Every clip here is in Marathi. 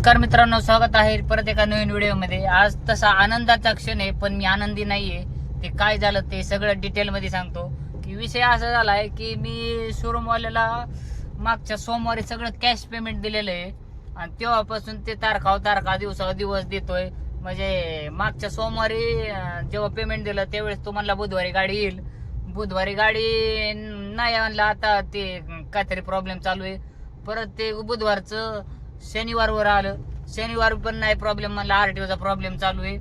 नमस्कार मित्रांनो स्वागत आहे परत एका नवीन व्हिडिओमध्ये. आज तसा आनंदाचा क्षण आहे पण मी आनंदी नाहीये. ते काय झालं ते सगळं डिटेलमध्ये सांगतो. की विषय असा झाला आहे की मी शोरूमवाल्याला मागच्या सोमवारी सगळं कॅश पेमेंट दिलेलं आहे. आणि तेव्हापासून ते तारखा तारखा दिवसा दिवस देतोय. म्हणजे मागच्या सोमवारी जेव्हा पेमेंट दिलं त्यावेळेस तुम्हाला बुधवारी गाडी येईल. बुधवारी गाडी नाही आणला आता ते काहीतरी प्रॉब्लेम चालू आहे. परत ते बुधवारचं शनिवारवर आलं. शनिवार पण नाही प्रॉब्लेम म्हणला आरटीओचा प्रॉब्लेम चालू आहे.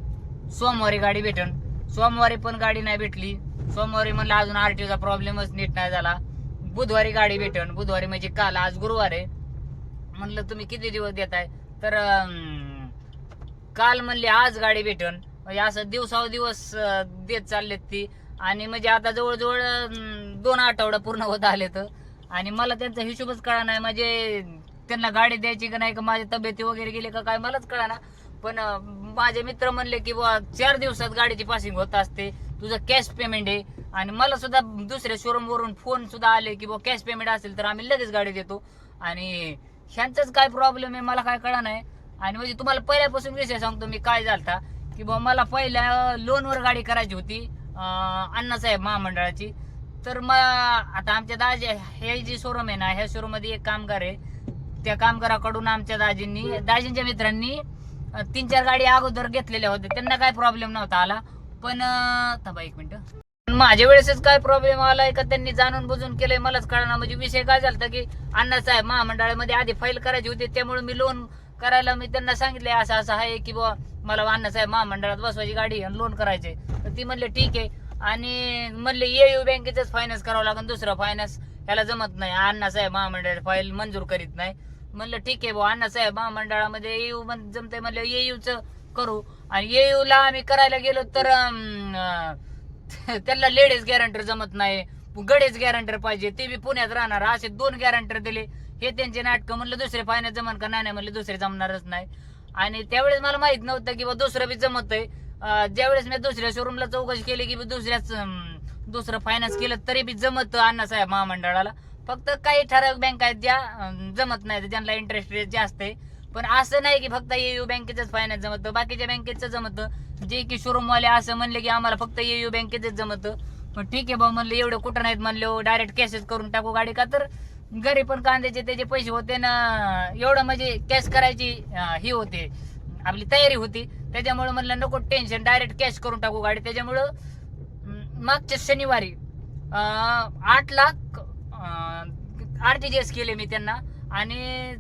सोमवारी गाडी भेटन. सोमवारी पण गाडी नाही भेटली. सोमवारी म्हणलं अजून आरटीओचा प्रॉब्लेमच नीट नाही झाला. बुधवारी गाडी भेटन. बुधवारी म्हणजे काल आज गुरुवार आहे. म्हणलं तुम्ही किती दिवस देताय? तर काल म्हणले आज गाडी भेटन. म्हणजे असं दिवसावर दिवस देत चाललेत ती. आणि म्हणजे आता जवळजवळ दोन आठवडा पूर्ण होत आले तर आणि मला त्यांचा हिशोबच कळा नाही. म्हणजे त्यांना गाडी द्यायची का नाही का माझ्या तब्येती वगैरे गेली का काय मलाच कळा ना पण माझे मित्र म्हणले की बुवा चार दिवसात गाडीची पासिंग होत असते. तुझं कॅश पेमेंट आहे. आणि मला सुद्धा दुसऱ्या शोरूम वरून फोन सुद्धा आले की बुवा कॅश पेमेंट असेल तर आम्ही लगेच गाडी देतो. आणि ह्यांचाच काय प्रॉब्लेम आहे मला काय कळा नाही आणि म्हणजे तुम्हाला पहिल्यापासून विषय सांगतो मी काय झालता की बुवा मला पहिल्या लोनवर गाडी करायची होती अण्णासाहेब महामंडळाची. तर मग आता आमच्या दाजी हे जे शोरूम आहे ना ह्या शोरूममध्ये एक कामगार आहे. त्या कामगाराकडून आमच्या दाजींनी दाजींच्या मित्रांनी तीन चार गाडी अगोदर घेतलेल्या होत्या. त्यांना काय प्रॉब्लेम नव्हता आला. पण थांबा एक मिनिट. माझ्या वेळेसच काय प्रॉब्लेम आलाय का त्यांनी जाणून बुजून केलंय मलाच कळणार म्हणजे विषय काय झाला की अण्णासाहेब महामंडळामध्ये आधी फाईल करायची होती त्यामुळे मी लोन करायला मी त्यांना सांगितलंय असं असं आहे की बुवा मला अण्णासाहेब महामंडळात बसवायची गाडी आणि लोन करायचे तर ती म्हणले ठीक आहे. आणि म्हणले येयू बँकेचाच फायनान्स करावं लागेल दुसरं फायनान्स ह्याला जमत नाही. अण्णासाहेब महामंडळ फाईल मंजूर करीत नाही. म्हणलं ठीक आहे बुवा अण्णासाहेब महामंडळामध्ये येऊ जमतंय म्हणलं येऊच करू. आणि येऊला आम्ही करायला गेलो तर त्याला लेडीज गॅरंटर जमत नाही. गडेच गॅरंटर पाहिजे. ते बी पुण्यात राहणार. असे दोन गॅरंटर दिले. हे त्यांचे नाटकं. म्हणलं दुसरे फायनान्स जमन का? नाही म्हणलं दुसरे जमणारच नाही. आणि त्यावेळेस मला माहीत नव्हतं की बा दुसरं बी जमत आहे ज्यावेळेस मी दुसऱ्या शोरूमला चौकशी केली की दुसऱ्याच दुसरं फायनान्स केलं तरी बी जमत अण्णासाहेब महामंडळाला. फक्त काही ठराविक बँक आहेत ज्या जमत नाही ज्यांना इंटरेस्ट रेट जास्त आहे. पण असं नाही की फक्त एयू बँकेचंच फायनान्स जमतं बाकीच्या बँकेचं जमतं. जे की शोरूमवाले असं म्हणले की आम्हाला फक्त एयू बँकेचंच जमतं. पण ठीक आहे भाऊ म्हणलं एवढं कुठं नाहीत म्हणले डायरेक्ट कॅशच करून टाकू गाडी का? तर घरी पण कांद्याचे त्याचे पैसे होते ना एवढं म्हणजे कॅश करायची ही होते. आपली तयारी होती. त्याच्यामुळे म्हणलं नको टेन्शन डायरेक्ट कॅश करून टाकू गाडी. त्याच्यामुळं मागच्या शनिवारी आठ लाख आरटीजीएस केले मी त्यांना. आणि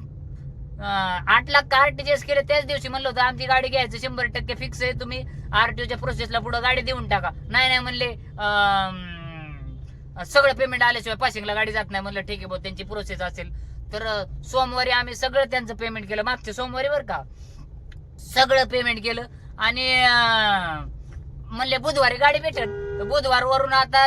आठ lakh R T G S केले त्याच दिवशी म्हणलं होतं आमची गाडी घ्यायचं शंभर टक्के फिक्स आहे. तुम्ही आर टी ओच्या प्रोसेसला पुढे गाडी देऊन टाका. नाही नाही म्हणले अं, सगळं पेमेंट आल्याशिवाय पासिंगला गाडी जात नाही. म्हणलं ठीक आहे भाऊ त्यांची प्रोसेस असेल. तर सोमवारी आम्ही सगळं त्यांचं पेमेंट केलं. मागच्या सोमवारी बरं का. सगळं पेमेंट केलं आणि म्हणले बुधवारी गाडी भेटेल. तर बुधवार वरून आता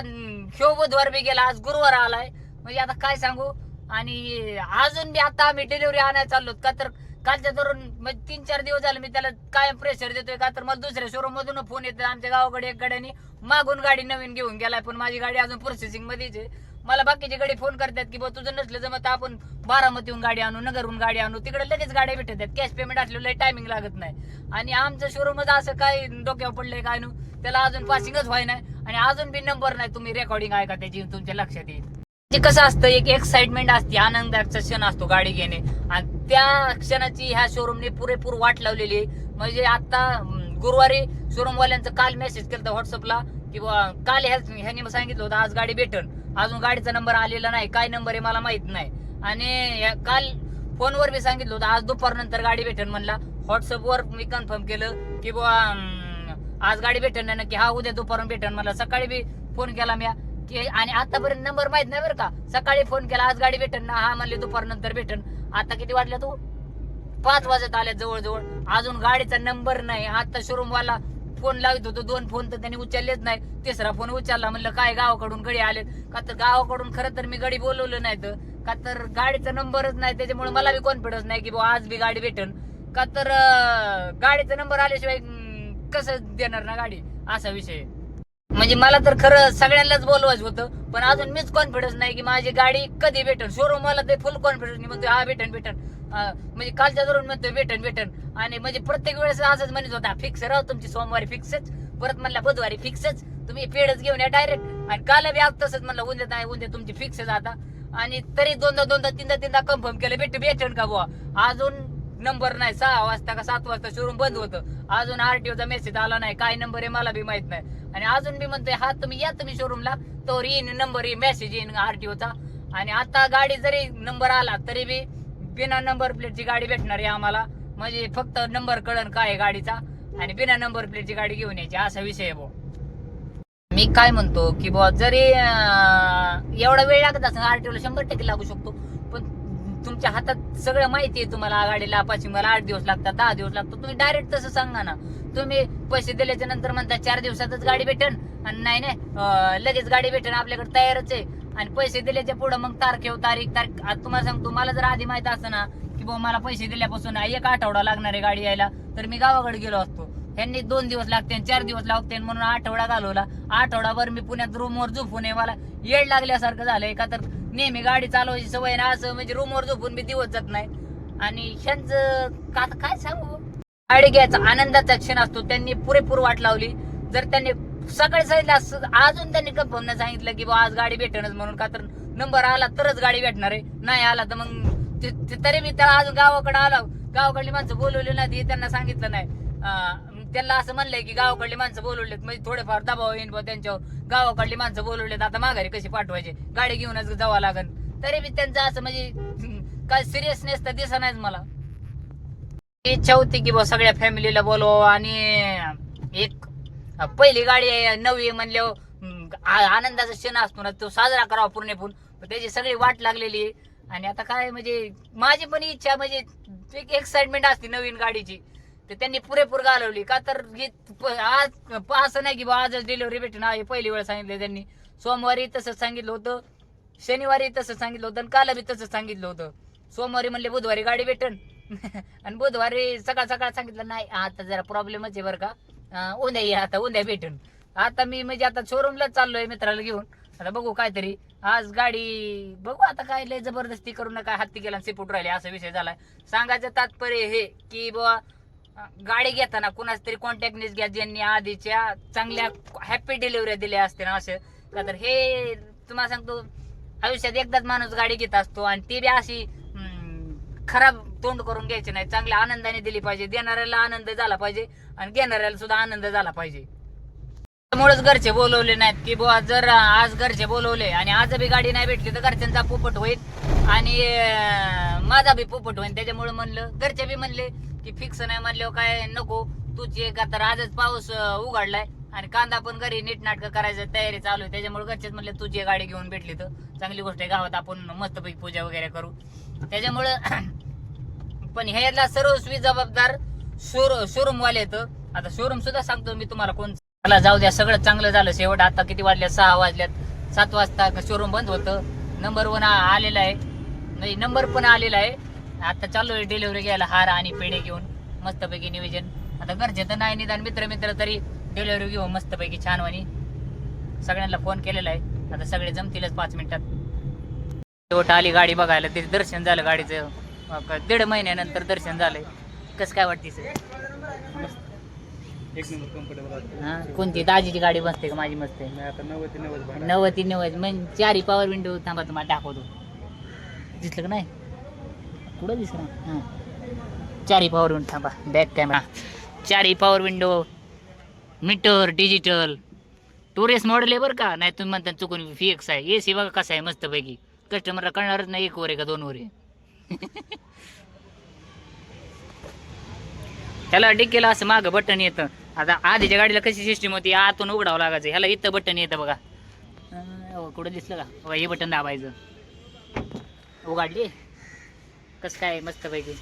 शो बुधवार बी गेला. आज गुरुवार आलाय. म्हणजे आता काय सांगू? आणि अजून बी आता आम्ही डिलिव्हरी आणायला चाललो का तर कालच्या धरून म्हणजे तीन चार दिवस झाले मी त्याला कायम प्रेशर देतोय. का तर मला दुसऱ्या शोरूम मधून फोन येतो आमच्या गावाकडे एक गाड्याने मागून गाडी नवीन घेऊन गेलाय. पण माझी गाडी अजून प्रोसेसिंग मध्येच आहे. मला बाकीचे गाडी फोन करतात की बा तुझं नसलं जमत आपण बारामतीहून गाडी आणू नगरहून गाडी आणू तिकडे लगेच गाड्या भेटतात कॅश पेमेंट असलेलं टायमिंग लागत नाही. आणि आमचं शोरूमच असं काय डोक्यावर पडलंय काय नू त्याला अजून पासिंगच व्हाय नाही आणि अजून बी नंबर नाही. तुम्ही रेकॉर्डिंग आहे का त्याची तुमच्या लक्षात येईल. कसं असतं एक एक्साइटमेंट असते आनंदाचा क्षण असतो गाडी घेणे. आणि त्या क्षणाची ह्या शोरूमने पुरेपूर वाट लावलेली आहे. म्हणजे आता गुरुवारी शोरूम वाल्यांचं काल मेसेज केलं व्हॉट्सअपला किंवा काल ह्या ह्याने सांगितलं होतं आज गाडी भेटल अजून गाडीचा नंबर आलेला नाही काय नंबर आहे मला माहीत नाही. आणि काल फोनवर मी सांगितलं होतं आज दुपार नंतर गाडी भेटेल म्हणला. व्हॉट्सअपवर मी कन्फर्म केलं की बुवा आज गाडी भेटेल नाही नक्की हा उद्या दुपारून भेटेल मला सकाळी बी फोन केला मी की आणि आतापर्यंत नंबर माहीत नाही बरं का. सकाळी फोन केला आज गाडी भेटेल ना हा म्हणले दुपार नंतर भेटन. आता किती वाटल्या तू? पाच वाजत आल्या जवळजवळ. अजून गाडीचा नंबर नाही. आता शोरूम वाला फोन लावित होतो दोन फोन तर त्यांनी उचललेच नाही. तिसरा फोन उचलला म्हणलं काय गावाकडून गडी आलेत? का तर गावाकडून खरं तर मी गडी बोलवलं नाही तर. का तर गाडीचा नंबरच नाही त्याच्यामुळे मला बी कॉन्फिडन्स नाही की बुवा आज बी गाडी भेटन. का तर गाडीचा नंबर आल्याशिवाय कस कसं देणार ना गाडी? असा विषय म्हणजे मला तर खरं सगळ्यांनाच बोलवायचं होतं पण अजून मीच कॉन्फिडन्स नाही की माझी गाडी कधी भेटेल? शोरूम मला ते फुल कॉन्फिडन्स म्हणतो हा भेटन भेटन. म्हणजे कालच्या धरून म्हणतोय वेटन वेटन आणि म्हणजे प्रत्येक वेळेस असंच म्हणत होता फिक्स राव तुमची सोमवारी फिक्सच परत म्हणला बुधवारी फिक्सच तुम्ही पेडच घेऊन या डायरेक्ट आणि काल बी आज तसंच म्हणलं उद्या नाही उद्या तुमची फिक्सच आता. आणि तरी दोनदा दोनदा तीनदा तीनदा कन्फर्म केलं भेट भेटन का बुवा? अजून नंबर नाही सहा वाजता का सात वाजता शोरूम बंद होतं. अजून आरटीओचा मेसेज आला नाही काय नंबर आहे मला बी माहीत नाही. आणि अजून बी म्हणतोय हा तुम्ही या तुम्ही शोरूमला तो येईन नंबर येईन मेसेज येईन आरटीओचा आणि आता गाडी जरी नंबर आला तरी बी बिना नंबर प्लेटची गाडी भेटणार आहे आम्हाला. म्हणजे फक्त नंबर कळण काय आहे गाडीचा आणि बिना नंबर प्लेटची गाडी घेऊन यायची असा विषय आहे भाऊ मी काय म्हणतो की बुवा जरी एवढा वेळ लागत असेल आरटीओला शंभर टक्के लागू शकतो पण तुमच्या हातात सगळं माहिती आहे तुम्हाला गाडीला मला आठ दिवस लागतात दहा दिवस लागतो तुम्ही डायरेक्ट तसं सांगा ना. तुम्ही पैसे दिल्याच्या नंतर म्हणता चार दिवसातच गाडी भेटेन. आणि नाही नाही लगेच गाडी भेटेन आपल्याकडे तयारच आहे. आणि पैसे दिल्याच्या पुढे मग तारखेव हो, तारीख तारीख. आता तुम्हाला सांगतो मला जर आधी माहीत असतं ना की बाबा मला पैसे दिल्यापासून एक आठवडा लागणार आहे गाडी यायला तर मी गावाकडे गेलो असतो. ह्यांनी दोन दिवस लागते चार दिवस लागते म्हणून आठवडा घालवला. आठवडाभर मी पुण्यात रूमवर झोपून आहे मला येड लागल्यासारखं झालंय का तर नेहमी गाडी चालवायची सवय ना असं म्हणजे रूमवर झोपून मी दिवस जात नाही. आणि ह्यांच का आता काय सांगू? गाडी घ्यायचा आनंदाचा क्षण असतो. त्यांनी पुरेपूर वाट लावली. जर त्यांनी सकाळी सांगितलं अजून त्यांनी कन्फर्म नाही सांगितलं की आज गाडी भेटणच म्हणून का तर नंबर आला तरच गाडी भेटणार आहे. नाही आला तर मग तरी मी त्याला अजून गावाकडे आलो. गावाकडली माणसं बोलवली नाही त्यांना सांगितलं नाही. त्यांना असं म्हणलंय की गावाकडली माणसं बोलवलेत म्हणजे थोडेफार दबाव येईन बुवा त्यांच्यावर. गावाकडली माणसं बोलवलेत आता माघारी कशी पाठवायचे? गाडी घेऊनच जावं लागन. तरी मी त्यांचं असं म्हणजे काय सिरियसनेस तर दिसत नाहीच मला. इच्छा होती की बा सगळ्या फॅमिलीला बोलवावं आणि एक पहिली गाडी आहे नवी म्हणल्यावर आनंदाचा क्षण असतो ना तो साजरा करावा पूर्णपूर्ण त्याची सगळी वाट लागलेली. आहे आणि आता काय म्हणजे माझी पण इच्छा म्हणजे एक एक्साइटमेंट असते नवीन गाडीची. तर त्यांनी पुरेपूर घालवली. का तर आज असं नाही की बा आजच डिलिव्हरी भेटेन हे पहिली वेळ सांगितलं त्यांनी. सोमवारी तसंच सांगितलं होतं शनिवारी तसंच सांगितलं होतं आणि काल बी तसंच सांगितलं होतं. सोमवारी म्हणले बुधवारी गाडी भेटन. आणि बुधवारी सकाळ सकाळ सांगितलं नाही आता जरा प्रॉब्लेमच आहे बरं का. उद्या ये आता उद्या भेटन. आता मी म्हणजे आता शोरूमलाच चाललोय मित्राला घेऊन. आता बघू काहीतरी. आज गाडी बघू आता काय लय जबरदस्ती करू नका हत्ती गेला सिपूट राहिले असा विषय झालाय. सांगायचं तात्पर्य हे की बुवा गाडी घेताना कुणाच तरी कॉन्टॅक्टनेच घ्या ज्यांनी आधीच्या चांगल्या हॅपी डिलिव्हरी दिल्या असते ना असं. का तर हे तुम्हाला सांगतो आयुष्यात एकदाच माणूस गाडी घेत असतो आणि ती बी अशी खराब तोंड करून घ्यायचे नाही. चांगल्या आनंदाने दिली पाहिजे. देणाऱ्याला आनंद झाला पाहिजे आणि घेणाऱ्याला सुद्धा आनंद झाला पाहिजे. त्यामुळेच घरचे बोलवले नाहीत की बुवा जर आज घरचे बोलवले आणि आज बी गाडी नाही भेटली तर घरच्यांचा पोपट होईल आणि माझा बी पोपट होईल. त्याच्यामुळे म्हणलं घरचे बी म्हणले की फिक्स नाही म्हणल्यावर काय नको तुझी एक तर आजच पाऊस उघडलाय आणि कांदा पण घरी नीट नाटक करायचं तयारी चालू आहे. त्याच्यामुळे घरचेच म्हणले तुझी गाडी घेऊन भेटली तर चांगली गोष्ट आहे गावात आपण मस्तपैकी पूजा वगैरे करू. त्याच्यामुळं पण ह्याला सर्वस्वी जबाबदार शोर शोरूम वाले आहेत. आता शोरूम सुद्धा सांगतो मी तुम्हाला कोण. मला जाऊ द्या सगळं चांगलं झालं शेवट. आता किती वाजल्यात सहा वाजल्यात. सात वाजता शोरूम बंद होतं. नंबर वन आलेला आहे. नाही नंबर पण आलेला आहे. आता चालू आहे डिलिव्हरी घ्यायला हार आणि पेढे घेऊन. मस्तपैकी नियोजन. आता घरचे तर नाही निदान. मित्र मित्र तरी डिलिव्हरी घेऊ मस्तपैकी छान वाणी सगळ्यांना फोन केलेला आहे. आता सगळे जमतीलच पाच मिनिटात. शेवट आली गाडी बघायला. तिथे दर्शन झालं गाडीचं. अं, दीड महिन्यानंतर दर्शन झालंय. कसं काय वाटते सर? एक नंबर कम्फर्टेबल असतो हा कोणती? दाजीची गाडी बसते का माझी मस्त आहे आता नव्वद ते नव्वद भाडं. नव्वद ती नव्वद. मग चारी पॉवर विंडो थांबा तुम्हाला दाखवतो. दिसलं का नाही? कुठं दिसलं? हां. चारी पॉवर विंडो थांबा. बॅक कॅमेरा चारी power window meter digital tourist model आहे बरं का? नाही तुम्ही म्हणता चुकून फिक्स आहे. ए सी बघा कसं आहे मस्तपैकी. कस्टमरला कळणारच नाही एक वर आहे का दोन वर आहे. त्याला डिक्कीला असं मागं बटन येतं. आता आधीच्या गाडीला कशी सिस्टीम होती? आतून उघडावं लागायचं. ह्याला इथं बटन येतं बघा. हो, कुठं दिसलं का? हो, हे बटन दाबायचं. उघडली? कसं काय? मस्त पैकी.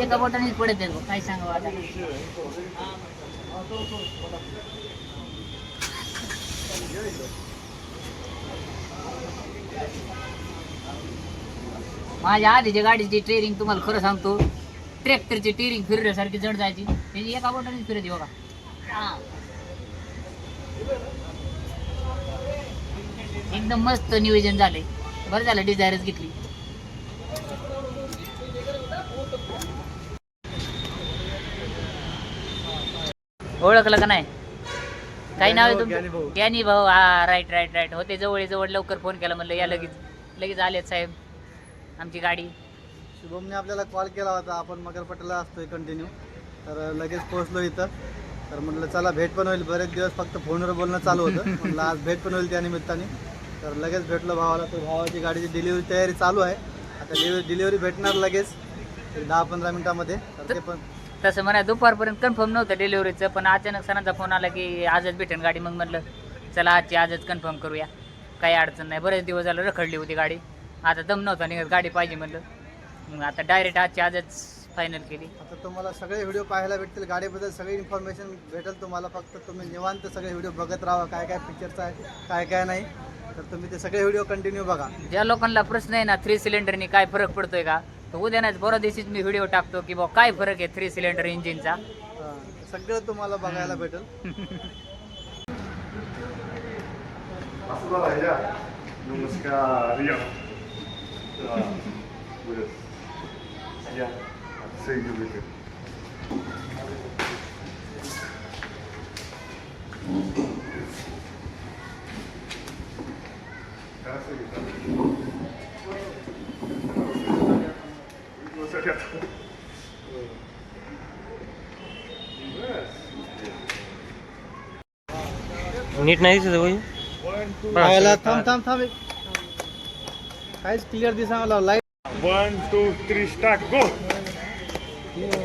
एका बटन पडत काय सांगावं आता? माझ्या आधीच्या गाडीची टेरिंग तुम्हाला खरं सांगतो. ट्रॅक्टरची टेरिंग फिरल्यासारखी जड जायची. त्याची एका बोटाने फिरत बघा. एकदम मस्त नियोजन झालंय. बरं झालं डिझायरच घेतली. ओळखलं का नाही? काय नाव आहे. तुमचं? ज्ञानी भाऊ. हा राईट राईट राईट होते जवळ जवळ लवकर फोन केला म्हणलं या लगेच लगेच आलेत साहेब आमची गाडी. शुभमने आपल्याला कॉल केला होता. आपण मगरपट्ट्याला असतोय कंटिन्यू तर लगेच पोहोचलो इथं. तर म्हटलं चला भेट पण होईल. बरेच दिवस फक्त फोनवर बोलणं चालू होतं. म्हटलं आज भेट पण होईल त्या निमित्ताने. तर लगेच भेटलो भावाला. तर भावाची गाडीची डिलिव्हरी तयारी चालू आहे. आता डिलिव्हरी भेटणार लगेच. दहा पंधरा मिनिटामध्ये. तर ते पण तसं म्हणा दुपारपर्यंत कन्फर्म नव्हतं डिलिव्हरीचं पण अचानक सणाचा फोन आला की आजच भेटेन गाडी. मग म्हणलं चला आजची आजच कन्फर्म करूया. काही अडचण नाही. बरेच दिवस झालं रखडली होती गाडी. आता दम नव्हता निघत गाडी पाहिजे म्हणलं. मग आता डायरेक्ट आजची आजच फायनल केली. आता तुम्हाला सगळे व्हिडिओ पाहायला भेटतील. गाडीबद्दल सगळी इन्फॉर्मेशन भेटेल तुम्हाला. फक्त तुम्ही निवांत सगळे व्हिडिओ बघत राहा. काय काय फीचर्स आहे काय काय नाही. तर तुम्ही ते सगळे व्हिडिओ कंटिन्यू बघा. ज्या लोकांना प्रश्न आहे ना थ्री सिलेंडरनी काय फरक पडतोय का? तर उद्या नाही परवा दिवशीच मी व्हिडिओ टाकतो की बाबा काय फरक आहे थ्री सिलेंडर इंजिनचा हा, सगळं तुम्हाला बघायला भेटेल Asla ya. Namaskar. Ya. Ya. Buyur. नीट नाही दिसत होय. पाहायला थांब थांब थांब एक. काहीच क्लिअर दिसा मला. Light one two three start go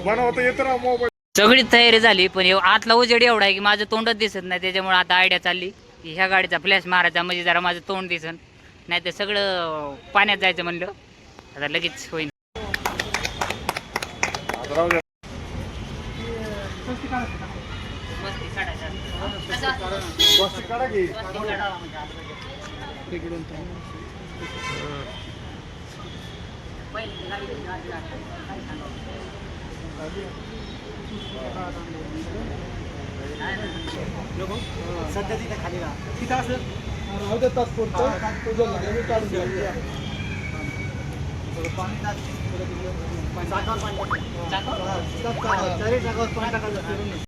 बनवता येतं ना मोबाईल सगळी तयारी झाली पण आतला उजेड एवढा आहे की माझं तोंडच दिसत नाही. त्याच्यामुळे आता आयडिया चालली. की ह्या गाडीचा फ्लॅश मारायचा म्हणजे जरा माझं तोंड दिसन. नाही तर सगळं पाण्यात जायचं म्हणलं. आता लगेच होईल आता राहू द्या. सध्या तिथे खाली राहा तिथं असं राहू दे तात्पुरतं तुझं लगेच चालू द्या. थोडं पाणी टाक. थोडं तिकडे चाकावर पाणी टाक. हा, चाकावर, चारी चाकावर पाणी टाकायचं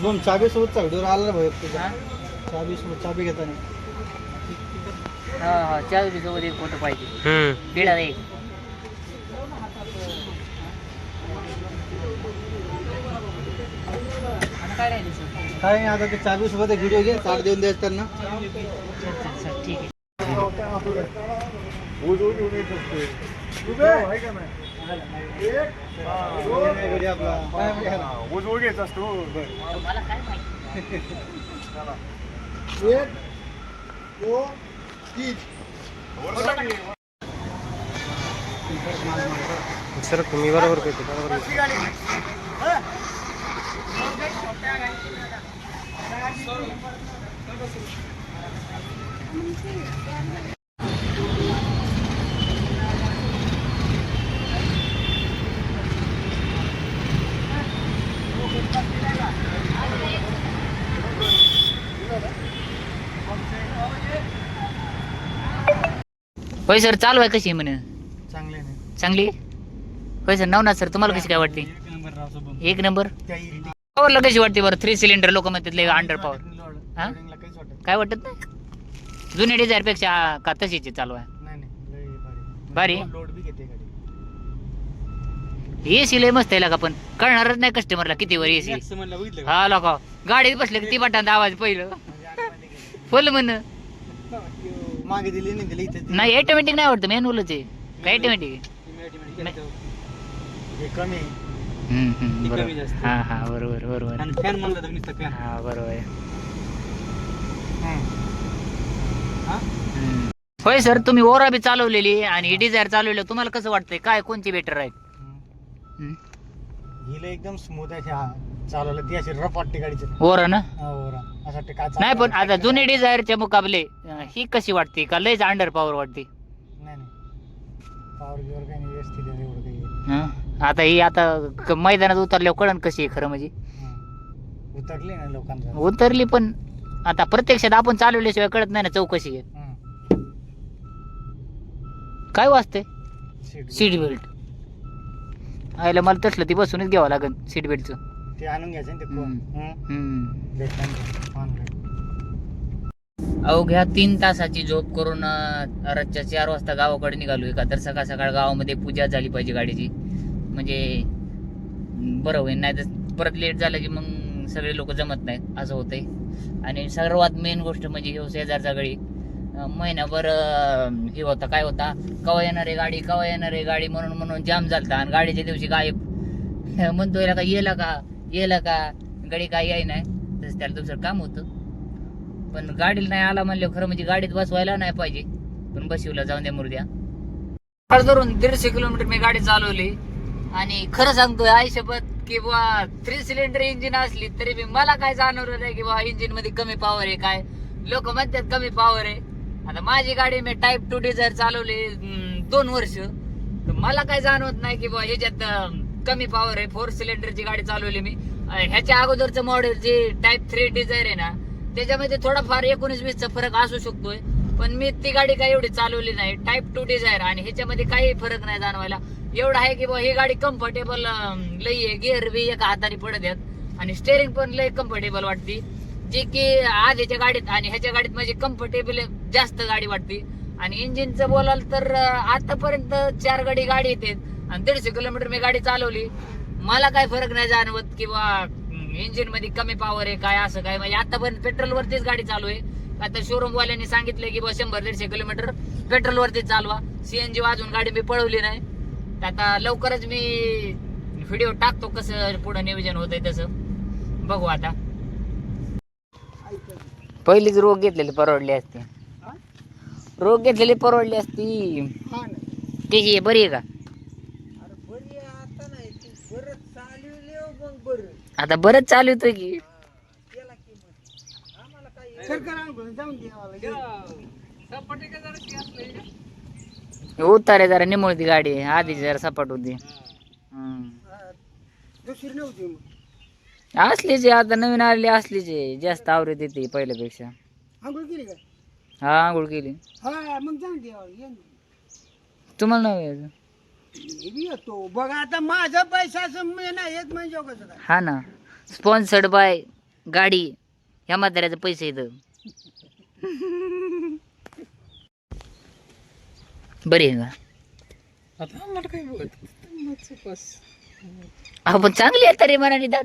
शुभम चाबी सोबतचा व्हिडिओ आला रे भाऊ तुझा चाबी सोबत चाबी घेताना. हा हा चार सोबत एक फोटो पाहिजे. हम्म. दीड एक. काय राहिलं सर? काय नाही आता ते चाबी सोबत एक व्हिडिओ घे कार्ड देऊन द्यायचं त्यांना. सर ठीक आहे. एक व्हिडिओ आपला काय म्हणते ह्याला? हा, ऊस ऊस येत असतो बरं. मला काय माहिती एक दोन तीन वर बघा की. सर तुम्ही बरोबर करते बरोबर होय सर चालू आहे कशी म्हणे? चांगले नाही चांगली? होय सर नवनाथ सर तुम्हाला कशी काय वाटते? एक नंबर राव शुभम एक नंबर? त्या irritating पॉवरला कशी वाटते बरं? थ्री सिलेंडर लोक म्हणतात लय अंडर पॉवर load- हा? loading ला काहीच वाटत काय वाटत नाही? जुन्या डिझायरपेक्षा का तशीच आहे चालू आहे? नाही नाही लय भारी. भारी? लोड बी घेते गाडी. एसी लय मस्त आहे का पण. कळणारच नाही कस्टमरला किती वर एसी Max म्हणलं बघितलं का? हा लोक गाडीत बसले की ती बटन आवाज पहिलं. फुल म्हण. मागे दिली नाही दिली इथे नाही ऑटोमॅटिक नाही वाटतं मॅन्युअलच आहे काय ऑटोमॅटिक. हे कमी आहे. हम्म, हम्म, ती बरोबर. कमी जास्त. हा हा बरोबर बरोबर आणि फॅन म्हणलं तर नुसतं फॅन हा बरोबर आहे. हा हम्म. होय सर तुम्ही ओरा बी चालवलेली आणि डिझायर चालवली तुम्हाला कसं वाटतंय काय कोणती बेटर आहे हम्म. हिला एकदम स्मूथ आहे हा चालवलं. ती अशी रफ वाटते गाडीची. ओरा ना? असं वाटते काय नाही पण आता जुनी डिझायरच्या मुकाबले अं, ही कशी वाटते? का लयच अंडर पॉवर वाटते? नाही नाही. पॉवर गिवर काही नाही व्यवस्थित आहे एवढं काही हं? आता ही आता क- मैदानात उतरल्यावर कळण कशी आहे खरं म्हणजे? हं. उतरली ना लोकांचा. उतरली पण आता प्रत्यक्षात आपण चालवल्याशिवाय कळत नाही ना चौकशी आहे. हं. काय वाजते सीट सीट बेल्ट आयला मला तसलं ती बसूनच घ्यावं लागेल सीट बेल्टचं ते आणून घ्यायचं ना ते कोण? हम्म. भेटलं ऑनलाईन अवघ्या तीन तासाची झोप करून अं, रातच्या चार वाजता गावाकडे निघालोय का तर सकाळ सकाळ गावामध्ये पूजा झाली पाहिजे गाडीची. म्हणजे बरं होईल. नाही तर परत लेट झालं की मग सगळे लोक जमत नाहीत असं होतंय. आणि सर्वात मेन गोष्ट म्हणजे ह्यो शेजारचा गडी. अं, महिनाभर हे होता काय होता कवा येणार आहे गाडी कवा येणार आहे गाडी म्हणून म्हणून जाम झालता. आणि गाडीच्या दिवशी गायब. म्हणतोय का येला का? येला का? गाडी काय याय नाही तसं त्याला दुसरं काम होतं. पण गाडीला नाही आला म्हणलं खरं म्हणजे गाडीत बसवायला नाही पाहिजे. पण बसवला जाऊन द्या मुर्द्या. धरून दीडशे किलोमीटर मी गाडी चालवली. आणि खरं सांगतोय आयुष्यपत की बा थ्री सिलेंडर इंजिन असली तरी बी मला काय जाणवलं नाही की बा इंजिनमध्ये कमी पॉवर आहे काय? लोक म्हणतात कमी पॉवर आहे. आता माझी गाडी मी टाईप टू डिझायर चालवली दोन वर्ष. तर मला काय जाणवत नाही की बा ह्याच्यात कमी पॉवर आहे. फोर सिलेंडरची गाडी चालवली मी. ह्याच्या अगोदरचं मॉडेल जे टाईप थ्री डिझायर आहे ना त्याच्यामध्ये थोडाफार एकोणीस वीसचा फरक असू शकतोय. पण मी ती गाडी काही एवढी चालवली नाही. टाईप टू डिझायर आणि ह्याच्यामध्ये काही फरक नाही जाणवायला. एवढं आहे की बा ही गाडी कम्फर्टेबल लई आहे. गिअर बी एका हाताने पडत आहेत. आणि स्टेअरिंग पण लई कम्फर्टेबल वाटते. जे की आधीच्या गाडीत आणि ह्याच्या गाडीत म्हणजे कम्फर्टेबल जास्त गाडी वाटते. आणि इंजिनचं बोलाल तर आतापर्यंत चार गाडी गाडी येते. आणि दीडशे किलोमीटर मी गाडी चालवली. मला काय फरक नाही जाणवत किंवा इंजिनमध्ये कमी पॉवर आहे काय असं काय म्हणजे आतापर्यंत पेट्रोल वरतीच गाडी चालू आहे. आता शोरूम वाल्यांनी सांगितलं की बा शंभर दीडशे किलोमीटर पेट्रोल वरतीच चालवा. सीएनजी वाजून गाडी मी पळवली नाही. आता लवकरच मी व्हिडिओ टाकतो कसं पुढे नियोजन होतंय तसं. बघू आता. पहिलीच रोग घेतलेली परवडली असती. रोग घेतलेली परवडली असती. त्याची बरी आहे का? आता बरंच चालू होतं की? उतारे जरा निमुळ ती गाडी आधी जरा सपाट होती. हम्म. असलीच आहे, आता नवीन आलेली असलीच आहे. जास्त आवडत येते पहिल्यापेक्षा. आंघोळ केली का? हा आंघोळ केली. हा मग जाऊन दे ये ना. तुम्हाला नाव यायचं मी येतो. बघा आता माझा पैसा असं मी नाही येत म्हणजे कसं काय हा ना. स्पॉन्सर्ड बाय गाडी. ह्या म्हाताऱ्याचे पैसे येतं बरी आहे का? अहो पण चांगली आहे तरी मनाने दात.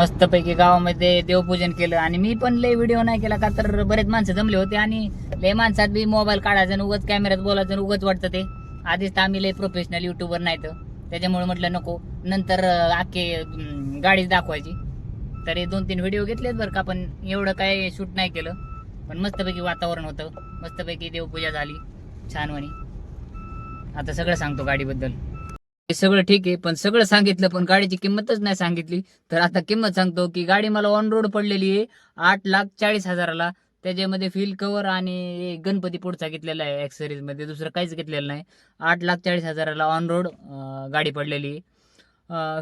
मस्तपैकी गावामध्ये देवपूजन केलं. आणि मी पण लय व्हिडिओ नाही केला का तर बरेच माणसं जमले होते आणि लय माणसात बी मोबाईल काढायचं आणि उगाच कॅमेऱ्यात बोलायचं आणि उगाच वाटतं ते. आधीच तर आम्ही लय प्रोफेशनल युट्यूबर नाही तर. त्याच्यामुळे म्हटलं नको. नंतर आखे गाडीच दाखवायची. तरी दोन तीन व्हिडिओ घेतलेत बरं का पण एवढं काय शूट नाही केलं. पण मस्तपैकी वातावरण होतं. मस्तपैकी देवपूजा झाली. छानवाणी आता सगळं सांगतो गाडीबद्दल. हे सगळं ठीक आहे पण सगळं सांगितलं पण गाडीची किंमतच नाही सांगितली. तर आता किंमत सांगतो की गाडी मला ऑन रोड पडलेली आहे आठ लाख चाळीस हजाराला. त्याच्यामध्ये फील कवर आणि गणपती पुढचा घेतलेला आहे ॲक्सेसरीजमध्ये दुसरं काहीच घेतलेलं नाही. आठ लाख चाळीस हजाराला ऑन रोड गाडी पडलेली आहे.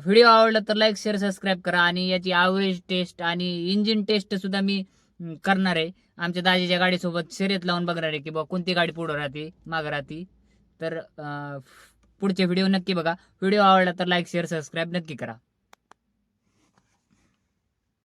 व्हिडिओ आवडला तर लाईक शेअर सबस्क्राईब करा आणि याची ॲव्हरेज टेस्ट आणि इंजिन टेस्ट सुद्धा मी करणार आहे. आमच्या दाजीच्या गाडीसोबत शर्यत लावून बघणार आहे की बा कोणती गाडी पुढं राहते मागं राहते. तर पुढचे व्हिडिओ नक्की बघा. व्हिडिओ आवडला तर लाईक शेअर सबस्क्राईब नक्की करा.